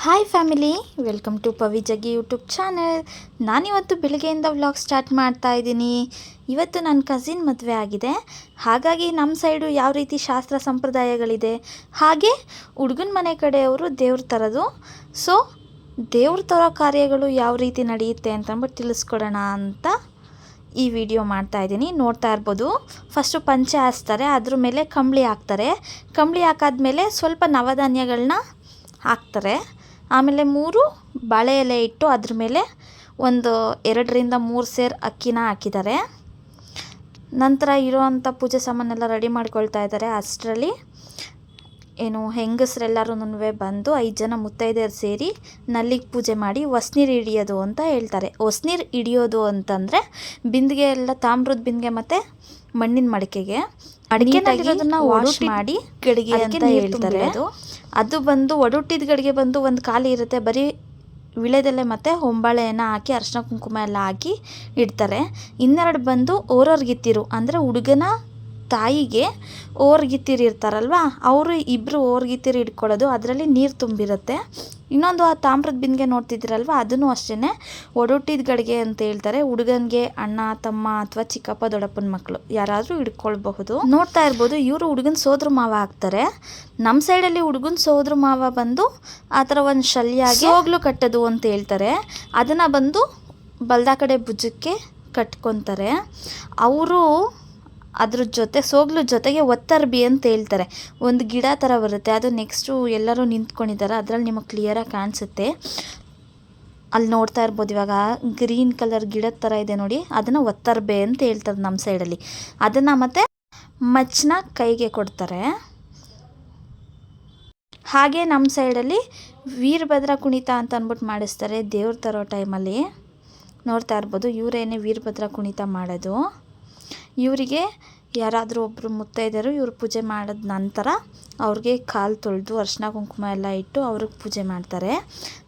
Hi family welcome to Pavi Jaggi YouTube channel ನಾನಿವತ್ತು ಬೆಳಗ್ಗೆಯಿಂದ vlog start ಮಾಡ್ತಾ ಇದ್ದೀನಿ. ಇವತ್ತು ನನ್ನ ಕಸಿನ್ ಮದುವೆ ಆಗಿದೆ. ಹಾಗಾಗಿ ನಮ್ಮ ಸೈಡು ಯಾವ ರೀತಿ ಶಾಸ್ತ್ರ ಸಂಪ್ರದಾಯಗಳಿದೆ, ಹಾಗೆ ಹುಡುಗನ ಮನೆ ಕಡೆಯವರು ದೇವ್ರ ತರೋದು. ಸೊ ದೇವ್ರ ತರೋ ಕಾರ್ಯಗಳು ಯಾವ ರೀತಿ ನಡೆಯುತ್ತೆ ಅಂತಂದ್ಬಿಟ್ಟು ತಿಳಿಸ್ಕೊಡೋಣ ಅಂತ ಈ ವಿಡಿಯೋ ಮಾಡ್ತಾ ಇದ್ದೀನಿ. ನೋಡ್ತಾ ಇರ್ಬೋದು. ಫಸ್ಟು ಪಂಚೆ ಹಾಸ್ತಾರೆ, ಅದ್ರ ಮೇಲೆ ಕಂಬಳಿ ಹಾಕ್ತಾರೆ. ಕಂಬಳಿ ಹಾಕಾದ್ಮೇಲೆ ಸ್ವಲ್ಪ ನವಧಾನ್ಯಗಳನ್ನ ಹಾಕ್ತಾರೆ. ಆಮೇಲೆ ಮೂರು ಬಾಳೆ ಎಲೆ ಇಟ್ಟು ಅದ್ರ ಮೇಲೆ ಒಂದು ಎರಡರಿಂದ ಮೂರು ಸೇರು ಅಕ್ಕಿನ ಹಾಕಿದ್ದಾರೆ. ನಂತರ ಇರೋವಂಥ ಪೂಜೆ ಸಾಮಾನೆಲ್ಲ ರೆಡಿ ಮಾಡ್ಕೊಳ್ತಾ ಇದ್ದಾರೆ ಅಷ್ಟರಲ್ಲಿ. ಏನು ಹೆಂಗಸ್ರೆಲ್ಲರೂ ಬಂದು ಐದು ಜನ ಮುತ್ತೈದೆಯರು ಸೇರಿ ನಲ್ಲಿಗೆ ಪೂಜೆ ಮಾಡಿ ಹೊಸ್ನೀರು ಹಿಡಿಯೋದು ಅಂತ ಹೇಳ್ತಾರೆ. ಹೊಸ್ನೀರು ಹಿಡಿಯೋದು ಅಂತಂದರೆ ಬಿಂದಿಗೆ ಎಲ್ಲ ತಾಮ್ರದ ಬಿಂದಿಗೆ ಮತ್ತು ಮಣ್ಣಿನ ಮಡಿಕೆಗೆ ಆಗಿರೋದನ್ನ ವಾಶ್ ಮಾಡಿ ಗಡಿಗೆ ಅಂತ ಹೇಳ್ತಾರೆ. ಅದು ಅದು ಬಂದು ಒಡುಟ್ಟಿದ ಗಡಿಗೆ ಬಂದು ಒಂದು ಖಾಲಿ ಇರುತ್ತೆ. ಬರೀ ವಿಳೆದೆಲೆ ಮತ್ತು ಹೊಂಬಾಳೆಯನ್ನು ಹಾಕಿ ಅರ್ಶಿನ ಕುಂಕುಮ ಎಲ್ಲ ಹಾಕಿ ಇಡ್ತಾರೆ. ಇನ್ನೆರಡು ಬಂದು ಓರೋರ್ಗಿತ್ತಿರು ಅಂದರೆ ಹುಡುಗನ ತಾಯಿಗೆ ಓರ್ಗಿತ್ತಿರು ಇರ್ತಾರಲ್ವ ಅವರು ಇಬ್ಬರು ಓರ್ಗಿತ್ತಿರು ಇಟ್ಕೊಳ್ಳೋದು ಅದರಲ್ಲಿ ನೀರು ತುಂಬಿರುತ್ತೆ. ಇನ್ನೊಂದು ಆ ತಾಮ್ರದ ಬಿಂದಿಗೆ ನೋಡ್ತಿದ್ದೀರಲ್ವ? ಅದನ್ನು ಅಷ್ಟೇ ಒಡಹುಟ್ಟಿದ ಗಡಿಗೆ ಅಂತ ಹೇಳ್ತಾರೆ. ಹುಡುಗನಿಗೆ ಅಣ್ಣ, ತಮ್ಮ ಅಥವಾ ಚಿಕ್ಕಪ್ಪ, ದೊಡ್ಡಪ್ಪನ ಮಕ್ಕಳು ಯಾರಾದರೂ ಇಟ್ಕೊಳ್ಬಹುದು ನೋಡ್ತಾ ಇರ್ಬೋದು, ಇವರು ಹುಡುಗನ ಸೋದ್ರ ಮಾವ ಆಗ್ತಾರೆ. ನಮ್ಮ ಸೈಡಲ್ಲಿ ಹುಡುಗನ ಸೋದ್ರ ಮಾವ ಬಂದು ಆ ಥರ ಒಂದು ಶಲ್ಯಾಗಿ ಹೋಗ್ಲು ಕಟ್ಟೋದು ಅಂತ ಹೇಳ್ತಾರೆ. ಅದನ್ನು ಬಂದು ಬಲ್ದ ಕಡೆ ಭುಜಕ್ಕೆ ಕಟ್ಕೊತಾರೆ. ಅವರು ಅದ್ರ ಜೊತೆ ಸೋಗ್ಲು ಜೊತೆಗೆ ಒತ್ತರ್ಬಿ ಅಂತ ಹೇಳ್ತಾರೆ. ಒಂದು ಗಿಡ ಥರ ಬರುತ್ತೆ. ಅದು ನೆಕ್ಸ್ಟು ಎಲ್ಲರೂ ನಿಂತ್ಕೊಂಡಿದ್ದಾರೆ. ಅದರಲ್ಲಿ ನಿಮಗೆ ಕ್ಲಿಯರಾಗಿ ಕಾಣಿಸುತ್ತೆ. ಅಲ್ಲಿ ನೋಡ್ತಾ ಇರ್ಬೋದು ಇವಾಗ ಗ್ರೀನ್ ಕಲರ್ ಗಿಡದ ಥರ ಇದೆ ನೋಡಿ. ಅದನ್ನು ಒತ್ತರ್ಬೆ ಅಂತ ಹೇಳ್ತಾರೆ ನಮ್ಮ ಸೈಡಲ್ಲಿ ಅದನ್ನು ಮತ್ತೆ ಮಚ್ಚನ ಕೈಗೆ ಕೊಡ್ತಾರೆ. ಹಾಗೆ ನಮ್ಮ ಸೈಡಲ್ಲಿ ವೀರಭದ್ರ ಕುಣಿತ ಅಂತ ಅಂದ್ಬಿಟ್ಟು ಮಾಡಿಸ್ತಾರೆ ದೇವ್ರ ತರೋ ಟೈಮಲ್ಲಿ ನೋಡ್ತಾ ಇರ್ಬೋದು ಇವರೇನೇ ವೀರಭದ್ರ ಕುಣಿತ ಮಾಡೋದು. ಇವರಿಗೆ ಯಾರಾದರೂ ಒಬ್ಬರು ಮುತ್ತೈದೆಯರು ಇವರು ಪೂಜೆ ಮಾಡಿದ ನಂತರ ಅವ್ರಿಗೆ ಕಾಲು ತೊಳೆದು ಅರ್ಶಿನ ಕುಂಕುಮ ಎಲ್ಲ ಇಟ್ಟು ಅವ್ರಿಗೆ ಪೂಜೆ ಮಾಡ್ತಾರೆ.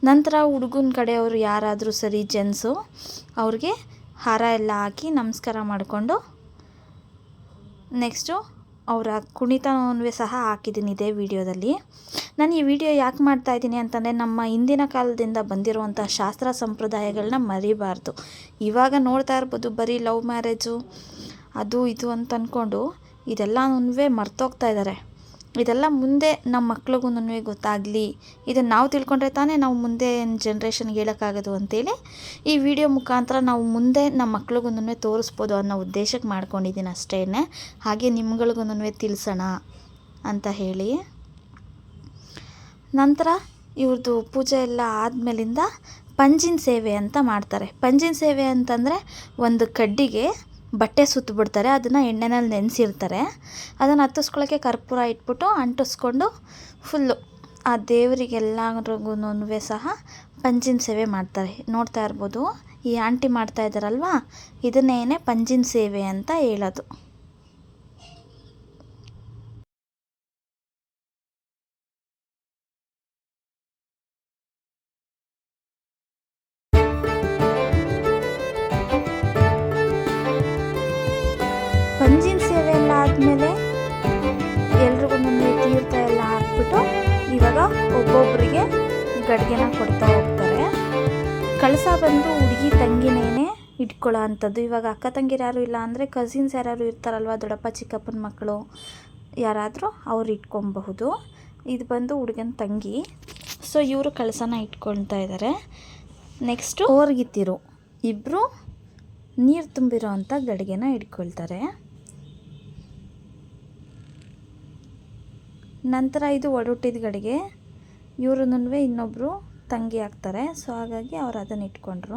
ನಂತರ ಹುಡುಗನ ಕಡೆಯವರು ಯಾರಾದರೂ ಸರಿ ಜೆನ್ಸು ಅವ್ರಿಗೆ ಹಾರ ಎಲ್ಲ ಹಾಕಿ ನಮಸ್ಕಾರ ಮಾಡಿಕೊಂಡು ನೆಕ್ಸ್ಟು ಅವರ ಕುಣಿತವೇ ಸಹ ಹಾಕಿದ್ದೀನಿ ಇದೇ ವಿಡಿಯೋದಲ್ಲಿ. ನಾನು ಈ ವಿಡಿಯೋ ಯಾಕೆ ಮಾಡ್ತಾ ಇದ್ದೀನಿ ಅಂತಂದರೆ ನಮ್ಮ ಹಿಂದಿನ ಕಾಲದಿಂದ ಬಂದಿರುವಂಥ ಶಾಸ್ತ್ರ ಸಂಪ್ರದಾಯಗಳನ್ನ ಮರಿಬಾರ್ದು. ಇವಾಗ ನೋಡ್ತಾ ಇರ್ಬೋದು ಬರೀ ಲವ್ ಮ್ಯಾರೇಜು ಅದು ಇದು ಅಂತ ಅಂದ್ಕೊಂಡು ಇದೆಲ್ಲನೂ ಮರ್ತೋಗ್ತಾ ಇದ್ದಾರೆ ಇದೆಲ್ಲ ಮುಂದೆ ನಮ್ಮ ಮಕ್ಳಿಗೂ ಗೊತ್ತಾಗಲಿ. ಇದನ್ನು ನಾವು ತಿಳ್ಕೊಂಡ್ರೆ ತಾನೇ ನಾವು ಮುಂದೆ ಜನ್ರೇಷನ್ಗೆ ಹೇಳೋಕ್ಕಾಗೋದು ಅಂತೇಳಿ ಈ ವಿಡಿಯೋ ಮುಖಾಂತರ ನಾವು ಮುಂದೆ ನಮ್ಮ ಮಕ್ಳಿಗೂ ತೋರಿಸ್ಬೋದು ಅನ್ನೋ ಉದ್ದೇಶಕ್ಕೆ ಮಾಡ್ಕೊಂಡಿದ್ದೀನಿ ಅಷ್ಟೇ ಹಾಗೆ ನಿಮ್ಗಳಿಗೂ ತಿಳಿಸೋಣ ಅಂತ ಹೇಳಿ. ನಂತರ ಇವ್ರದ್ದು ಪೂಜೆ ಎಲ್ಲ ಆದಮೇಲಿಂದ ಪಂಜಿನ ಸೇವೆ ಅಂತ ಮಾಡ್ತಾರೆ. ಪಂಜಿನ ಸೇವೆ ಅಂತಂದರೆ ಒಂದು ಕಡ್ಡಿಗೆ ಬಟ್ಟೆ ಸುತ್ತಬಿಡ್ತಾರೆ ಅದನ್ನು ಎಣ್ಣೆನಲ್ಲಿ ನೆನೆಸಿರ್ತಾರೆ. ಅದನ್ನು ಹತ್ತಿಸ್ಕೊಳ್ಳೋಕ್ಕೆ ಕರ್ಪೂರ ಇಟ್ಬಿಟ್ಟು ಅಂಟಿಸ್ಕೊಂಡು ಫುಲ್ಲು ಆ ದೇವರಿಗೆಲ್ಲರಿಗೂ ಸಹ ಪಂಜಿನ ಸೇವೆ ಮಾಡ್ತಾರೆ. ನೋಡ್ತಾ ಇರ್ಬೋದು, ಈ ಆಂಟಿ ಮಾಡ್ತಾ ಇದ್ದಾರಲ್ವ? ಇದನ್ನೇನೆ ಪಂಜಿನ ಸೇವೆ ಅಂತ ಹೇಳೋದು. ಗಡಿಗೆನ ಕೊಡ್ತಾ ಹೋಗ್ತಾರೆ. ಕಳಸ ಬಂದು ಹುಡುಗಿ ತಂಗಿನೇನೆ ಇಟ್ಕೊಳ್ಳೋ ಅಂಥದ್ದು. ಇವಾಗ ಅಕ್ಕ ತಂಗಿರು ಯಾರು ಇಲ್ಲ ಅಂದರೆ ಕಸಿನ್ಸ್ ಯಾರು ಇರ್ತಾರಲ್ವ, ದೊಡ್ಡಪ್ಪ, ಚಿಕ್ಕಪ್ಪನ ಮಕ್ಕಳು? ಯಾರಾದರೂ ಅವ್ರು ಇಟ್ಕೊಬಹುದು ಇದು ಬಂದು ಹುಡುಗನ ತಂಗಿ. ಸೊ ಇವರು ಕಳಸನ ಇಟ್ಕೊಳ್ತಾ ಇದ್ದಾರೆ ನೆಕ್ಸ್ಟು ಓರ್ಗಿತ್ತಿರು ಇಬ್ಬರು ನೀರು ತುಂಬಿರೋ ಅಂಥ ಗಡಿಗೆನ ಇಟ್ಕೊಳ್ತಾರೆ. ನಂತರ ಇದು ಒಡಹುಟ್ಟಿದ ಗಡಿಗೆ. ಇವರು ಇನ್ನೊಬ್ಬರು ತಂಗಿ ಆಗ್ತಾರೆ. ಸೊ ಹಾಗಾಗಿ ಅವ್ರು ಅದನ್ನು ಇಟ್ಕೊಂಡ್ರು.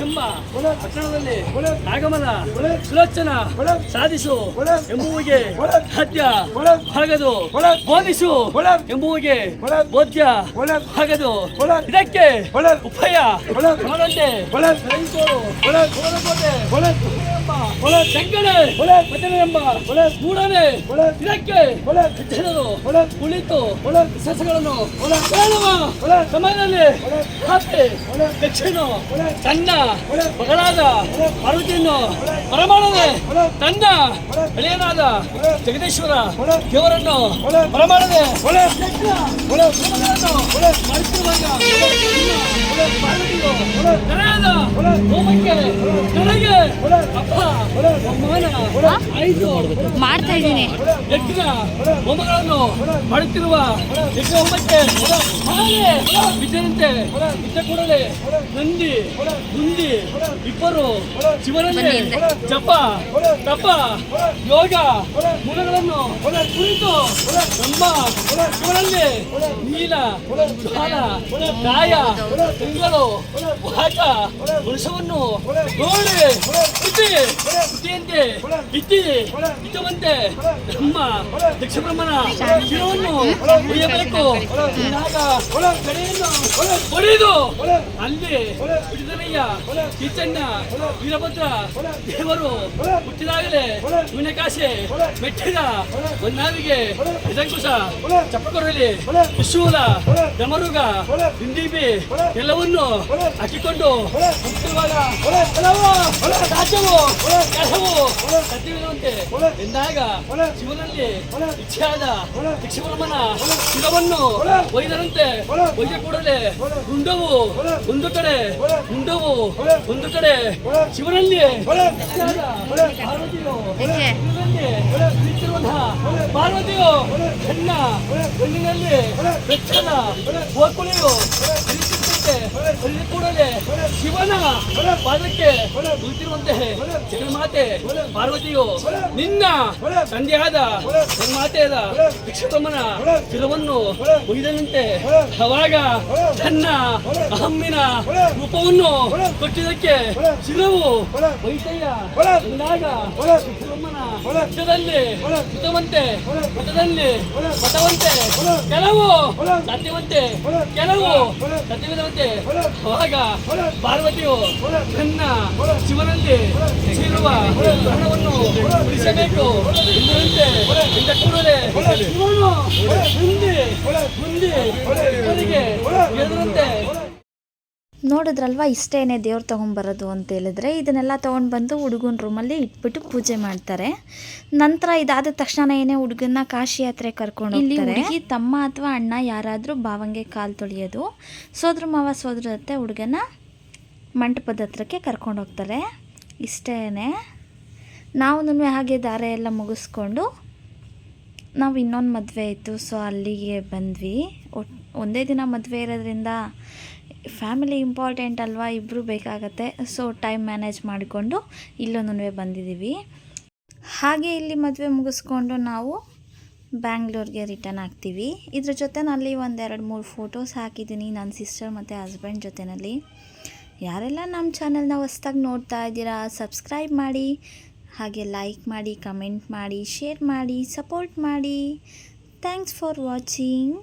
ಎಂಬ ಪಟ್ಟಣದಲ್ಲಿ ಆಗಮನ ಸುಲೋಚನ ಸಾಧಿಸು ಎಂಬುವಿಗೆ ಸಾಧ್ಯ ಹಾಗದು ಬೋಧಿಸು ಎಂಬುವಿಗೆ ಬೋಧ್ಯ ಹಾಗದು ಇದಕ್ಕೆ ಉಭಯ ಮಾಡಂತೆ ಒಳ ಭಜನೆ ಎಂಬ ಮೂಡನೆ ಇದಕ್ಕೆ ಜನರು ಕುಳಿತು ಸಸ್ಯಗಳನ್ನು ಕೇಳುವ ಸಮಯದಲ್ಲಿ ಒಳ ದಕ್ಷಿಣ ತನ್ನ ಮಗಳಾದ ಪಾರ್ವತಿಯನ್ನು ಬರಮಾಡದೆ ತನ್ನ ಬೆಳೆಯನಾದ ಜಗದೀಶ್ವರ ದೇವರನ್ನು ಬರಮಾಡದೆ ಒಳ ಹೋಮಗಳನ್ನು ಒಳ ಪಾರ್ವತಿಯು ತಲೆಯಾದ ಹೋಮಕ್ಕೆ ನನಗೆ ಅಪ್ಪ ಅವಮಾನ ಆಯಿತು ಮಾಡ್ತಾ ಇದ್ದೀನಿ. ಯಜ್ಞ ಹೋಮಗಳನ್ನು ಮಾಡುತ್ತಿರುವ ಯಜ್ಞ ಹೋಮಕ್ಕೆ ಬಿದ್ದರಂತೆ ಬಿದ್ದ ಕೂಡಲೇ ನಂದಿ ಮುಂದಿ ಇಬ್ಬರು ಶಿವನಲ್ಲಿ ಜಪ ತಪ ಯೋಗ ಮೂಲಗಳನ್ನು ಕುರಿತು ನಮ್ಮ ಶಿವನಲ್ಲಿ ನೀಲ ಜ್ವಾಲ ಗಾಯ ತಿಂಗಳು ವಾಕ ವೃಷವನ್ನು ನೋಡಿ ಬುದ್ಧಿಯಂತೆ ಇತ್ತಿ ಇದ್ದುವಂತೆ. ನಮ್ಮ ದಕ್ಷ ಬ್ರಹ್ಮನ ಶಿರವನ್ನು ಅಲ್ಲಿ ಬಿಡುದನಯ್ಯ ಕಿಚ್ಚಣ್ಣ ವೀರಭದ್ರ ಹುಟ್ಟಿದಾಗಲೇ ವಿನಕಾಶೆ ಮೆಟ್ಟಿದ ಹೊನ್ನಾವಿಗೆ ನಿಜಂಕುಶ ಚಪ್ಪಕೊರಲಿ ತ್ರಿಶೂಲ ಡಮರುಗ ಹಿಂದೀಬಿ ಎಲ್ಲವನ್ನು ಹಾಕಿಕೊಂಡು ಕೆಲವು ರಾಜ್ಯವು ಕೆಲವು ಸತ್ಯವಿರುವಂತೆ ಎಂದಾಗ ಶಿವನಲ್ಲಿ ಇಚ್ಛೆಯಾದ ಯಕ್ಷಬ್ರಹ್ಮನ ಶಿರವನ್ನು ಒಯ್ದರಂತೆ ಒಯ್ದ ಕೂಡಲೇ ಗುಂಡವು ಒಂದು ಕಡೆ ಗುಂಡವು ಒಂದು ಕಡೆ ಶಿವನಲ್ಲಿ ಪಾರ್ವತಿಯು ಶಿವನಲ್ಲಿ ನಿಂತಿರುವಂತಹ ಪಾರ್ವತಿಯು ತನ್ನ ಕಣ್ಣಿನಲ್ಲಿ ಅಲ್ಲಿ ಕೂಡಲೇ ಶಿವನ ಪಾದಕ್ಕೆ ಕುಳಿತಿರುವಂತೆ ಜಗನ್ಮಾತೆ ಪಾರ್ವತಿಯು ನಿನ್ನ ತಂದೆಯಾದ ಜಗನ್ಮಾತೆಯಾದ ವಿಶ್ವಕರ್ಮನ ಶಿರವನ್ನು ಒಯ್ದನಂತೆ ಅವಾಗ ತನ್ನ ಅಹಮ್ಮಿನ ರೂಪವನ್ನು ಕೊಟ್ಟಿದ್ದಕ್ಕೆ ಶಿರವು ವೈತಯ್ಯ ಎಂದಾಗ ವಿಶ್ವಕರ್ಮನ ಯುದ್ಧದಲ್ಲಿ ಯುದ್ಧವಂತೆ ಮತದಲ್ಲಿ ಮತವಂತೆ, ಕೆಲವು ಸತ್ಯವಂತೆ ಕೆಲವು ಸತ್ಯವಿರುವಂತೆ ಅವಾಗ ಪಾರ್ವತಿಯು ತನ್ನ ಶಿವನಲ್ಲಿ ಸೇರುವ ಹಣವನ್ನು ಉಳಿಸಬೇಕು ಎಂದಿನಂತೆ ಶಿವನು ಮುಂದೆ ಮುಂದೆ ಎದುರಂತೆ ನೋಡಿದ್ರಲ್ವಾ ಇಷ್ಟೇನೆ ದೇವ್ರು ತೊಗೊಂಬರೋದು ಅಂತ ಹೇಳಿದ್ರೆ ಇದನ್ನೆಲ್ಲ ತೊಗೊಂಡು ಬಂದು ಹುಡುಗನ ರೂಮಲ್ಲಿ ಇಟ್ಬಿಟ್ಟು ಪೂಜೆ ಮಾಡ್ತಾರೆ. ನಂತರ ಇದಾದ ತಕ್ಷಣ ಏನೇ ಹುಡುಗನ ಕಾಶಿ ಯಾತ್ರೆ ಕರ್ಕೊಂಡು ಇಲ್ಲಿ ಹುಡುಗಿ ತಮ್ಮ ಅಥವಾ ಅಣ್ಣ ಯಾರಾದರೂ ಬಾವಂಗೆ ಕಾಲು ತೊಳೆಯೋದು ಸೋದ್ರ ಮಾವ ಸೋದ್ರ ಜೊತೆ ಹುಡುಗನ ಮಂಟಪದ ಹತ್ರಕ್ಕೆ ಕರ್ಕೊಂಡು ಹೋಗ್ತಾರೆ. ಇಷ್ಟೇ ನಾವು ಹಾಗೆ ದಾರೆ ಎಲ್ಲ ಮುಗಿಸ್ಕೊಂಡು ನಾವು ಇನ್ನೊಂದು ಮದುವೆ ಇತ್ತು ಸೊ ಅಲ್ಲಿಗೆ ಬಂದ್ವಿ. ಒಟ್ ಒಂದೇ ದಿನ ಮದುವೆ ಇರೋದ್ರಿಂದ ಫ್ಯಾಮಿಲಿ ಇಂಪಾರ್ಟೆಂಟ್ ಅಲ್ವಾ? ಇಬ್ಬರು ಬೇಕಾಗತ್ತೆ. ಸೊ ಟೈಮ್ ಮ್ಯಾನೇಜ್ ಮಾಡಿಕೊಂಡು ಇಲ್ಲೊಂದು ಬಂದಿದ್ದೀವಿ ಹಾಗೆ ಇಲ್ಲಿ ಮದುವೆ ಮುಗಿಸ್ಕೊಂಡು ನಾವು ಬ್ಯಾಂಗ್ಳೂರಿಗೆ ರಿಟರ್ನ್ ಆಗ್ತೀವಿ. ಇದ್ರ ಜೊತೆನಲ್ಲಿ ಒಂದೆರಡು ಮೂರು ಫೋಟೋಸ್ ಹಾಕಿದ್ದೀನಿ ನನ್ನ ಸಿಸ್ಟರ್ ಮತ್ತು ಹಸ್ಬೆಂಡ್ ಜೊತೆಯಲ್ಲಿ ಯಾರೆಲ್ಲ ನಮ್ಮ ಚಾನಲ್ನ ಹೊಸ್ದಾಗಿ ನೋಡ್ತಾ ಇದ್ದೀರಾ ಸಬ್ಸ್ಕ್ರೈಬ್ ಮಾಡಿ, ಹಾಗೆ ಲೈಕ್ ಮಾಡಿ ಕಮೆಂಟ್ ಮಾಡಿ ಶೇರ್ ಮಾಡಿ ಸಪೋರ್ಟ್ ಮಾಡಿ. Thanks for watching